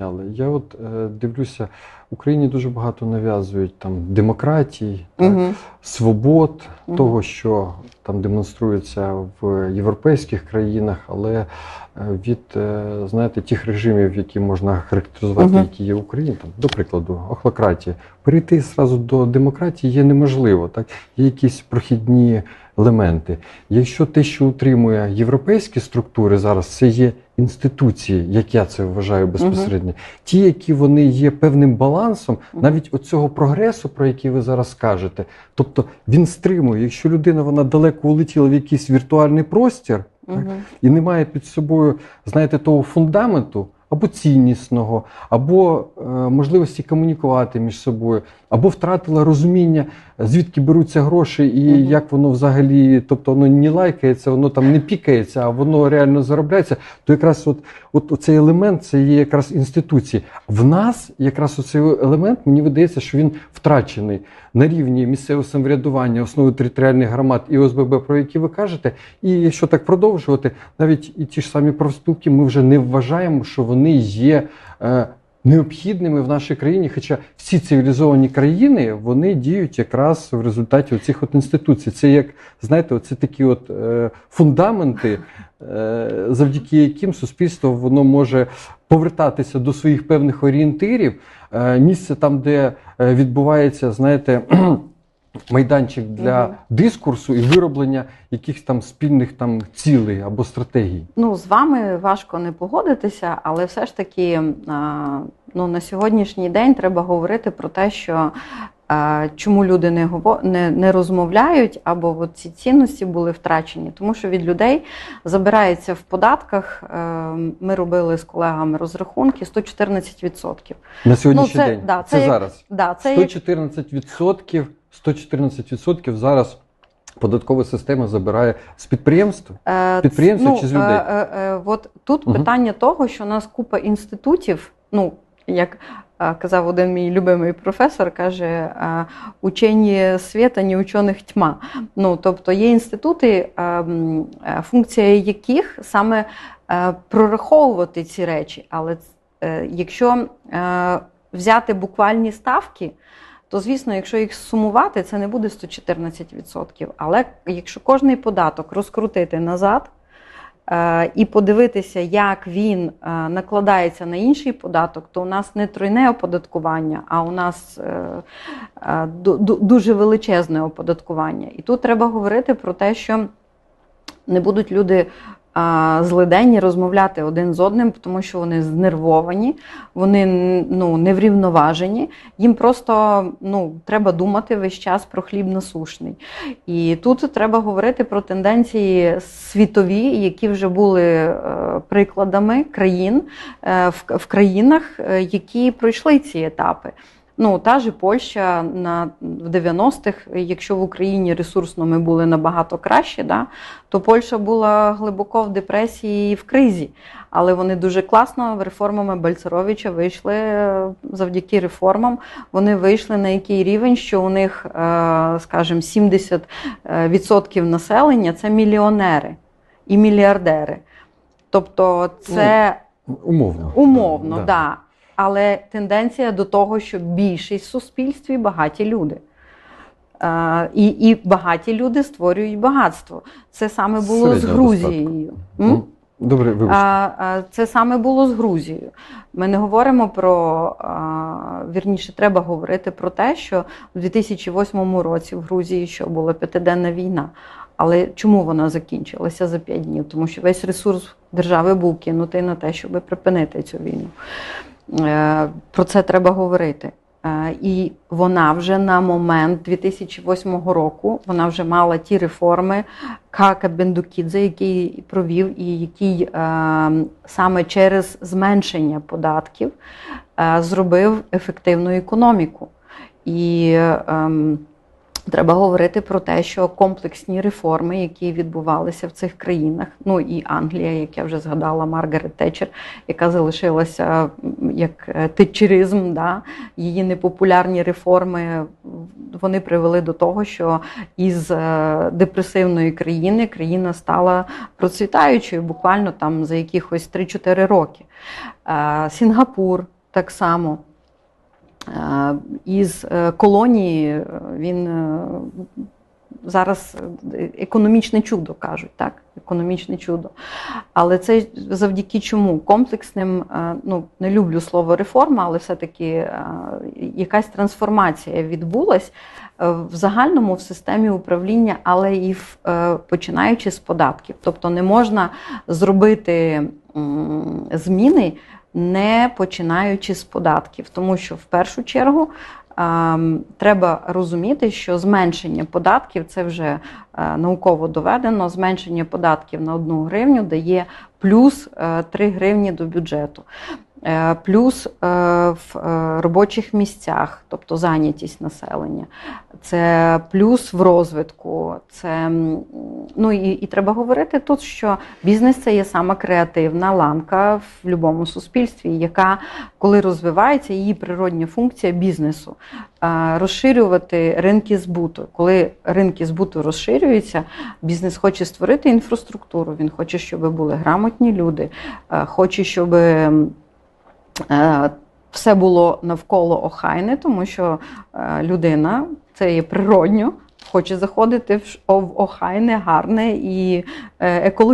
Але я от е, дивлюся, Україні дуже багато нав'язують там демократії, так, Угу. свобод, Мгм. того, що там демонструється в європейських країнах, але е, від е, знаєте, тих режимів, які можна характеризувати, Мгм. які є в Україні, там, до прикладу, охлократія, перейти зразу до демократії є неможливо. Так? Є якісь прохідні елементи. Якщо те, що утримує європейські структури зараз, це є інституції, як я це вважаю безпосередньо, ті, які вони є певним балансом, навіть оцього прогресу, про який ви зараз кажете. Тобто він стримує, якщо людина вона далеко улетіла в якийсь віртуальний простір Угу. і не має під собою, знаєте, того фундаменту. Або ціннісного, або е, можливості комунікувати між собою, або втратила розуміння, звідки беруться гроші, і Мгм. як воно взагалі, тобто воно не лайкається, воно там не пікається, а воно реально заробляється. То якраз от, от цей елемент це є якраз інституції. В нас якраз оцей елемент, мені видається, що він втрачений на рівні місцевого самоврядування, основи територіальних громад і ОСББ, про які ви кажете. І якщо так продовжувати, навіть і ті ж самі профспілки, ми вже не вважаємо, що вони є. Е, Необхідними в нашій країні, хоча всі цивілізовані країни вони діють якраз в результаті оцих от інституцій. Це як знаєте, оце такі от е, фундаменти, е, завдяки яким суспільство воно може повертатися до своїх певних орієнтирів. Місце там, де відбувається, знаєте. Майданчик для Мгм. дискурсу і вироблення якихось там спільних там цілей або стратегій. Ну, з вами важко не погодитися, але все ж таки ну, на сьогоднішній день треба говорити про те, що чому люди не, гово- не, не розмовляють, або от ці цінності були втрачені, тому що від людей забирається в податках. е, Ми робили з колегами розрахунки 114%. На сьогоднішній Ну, це- день да, це, це як- зараз. Да, це як 114%, 114% зараз податкова система забирає з підприємств. Е, Підприємців чи з людей? Е, е, е, от тут Мгм. питання того, що у нас купа інститутів, ну, як е, казав один мій любимий професор, каже, е, учені світа, ні учених тьма. Ну, тобто є інститути, е, е, функція яких саме е, прораховувати ці речі. Але е, якщо е, взяти буквальні ставки, то звісно, якщо їх сумувати, це не буде 114%. Але якщо кожний податок розкрутити назад е, і подивитися, як він е, накладається на інший податок, то у нас не тройне оподаткування, а у нас е, ду- ду- дуже величезне оподаткування. І тут треба говорити про те, що не будуть люди злиденні розмовляти один з одним, тому що вони знервовані, вони ну, неврівноважені. Їм просто ну, треба думати весь час про хліб насушний. І тут треба говорити про тенденції світові, які вже були е, прикладами країн е, в, країнах, е, які пройшли ці етапи. Ну, та ж і Польща на в 90-х, якщо в Україні ресурсно ми були набагато краще, да, то Польща була глибоко в депресії і в кризі. Але вони дуже класно реформами Бальцеровича вийшли завдяки реформам. Вони вийшли на який рівень, що у них, е, скажімо, 70% населення це мільйонери і мільярдери. Тобто, це Умовно. умовно, Да. да. Але тенденція до того, що більшість в суспільстві багаті люди. Е, і, і багаті люди створюють багатство. Це саме було з Грузією. М? Ну, Добре, вибачте. А, а, Це саме було з Грузією. Ми не говоримо про а, вірніше, треба говорити про те, що в 2008 році в Грузії що була п'ятиденна війна. Але чому вона закінчилася за п'ять днів? Тому що весь ресурс держави був кинутий на те, щоб припинити цю війну. Е, Про це треба говорити. Е, І вона вже на момент 2008 року вона вже мала ті реформи Кака Бендукідзе, який провів, і який е, саме через зменшення податків зробив ефективну економіку. І ем, Треба говорити про те, що комплексні реформи, які відбувалися в цих країнах, ну і Англія, як я вже згадала, Маргарет Тетчер, яка залишилася як е, тетчеризм, да, її непопулярні реформи вони привели до того, що із е, депресивної країни країна стала процвітаючою буквально там за якихось 3-4 роки. Е, Сінгапур так само. Е, Із е, колонії е, він зараз економічне чудо кажуть, так? Економічне чудо. Але це завдяки чому? Комплексним, ну не люблю слово реформа, але все-таки якась трансформація відбулась в загальному в системі управління, але і в, починаючи з податків. Тобто не можна зробити зміни не починаючи з податків, тому що в першу чергу ем, треба розуміти, що зменшення податків це вже е, науково доведено. Зменшення податків на одну гривню дає плюс е, 3 гривні до бюджету. Е, Плюс е, в е, робочих місцях, тобто зайнятість населення, це плюс в розвитку. Це ну і, і треба говорити тут, що бізнес це є сама креативна ланка в будь-якому суспільстві, яка коли розвивається, її природня функція бізнесу розширювати ринки збуту. Коли ринки збуту розширюються, бізнес хоче створити інфраструктуру. Він хоче, щоб були грамотні люди, хоче, щоб все було навколо охайне, тому що е, людина це є природньо, хоче заходити в охайне, гарне і е, екологічне.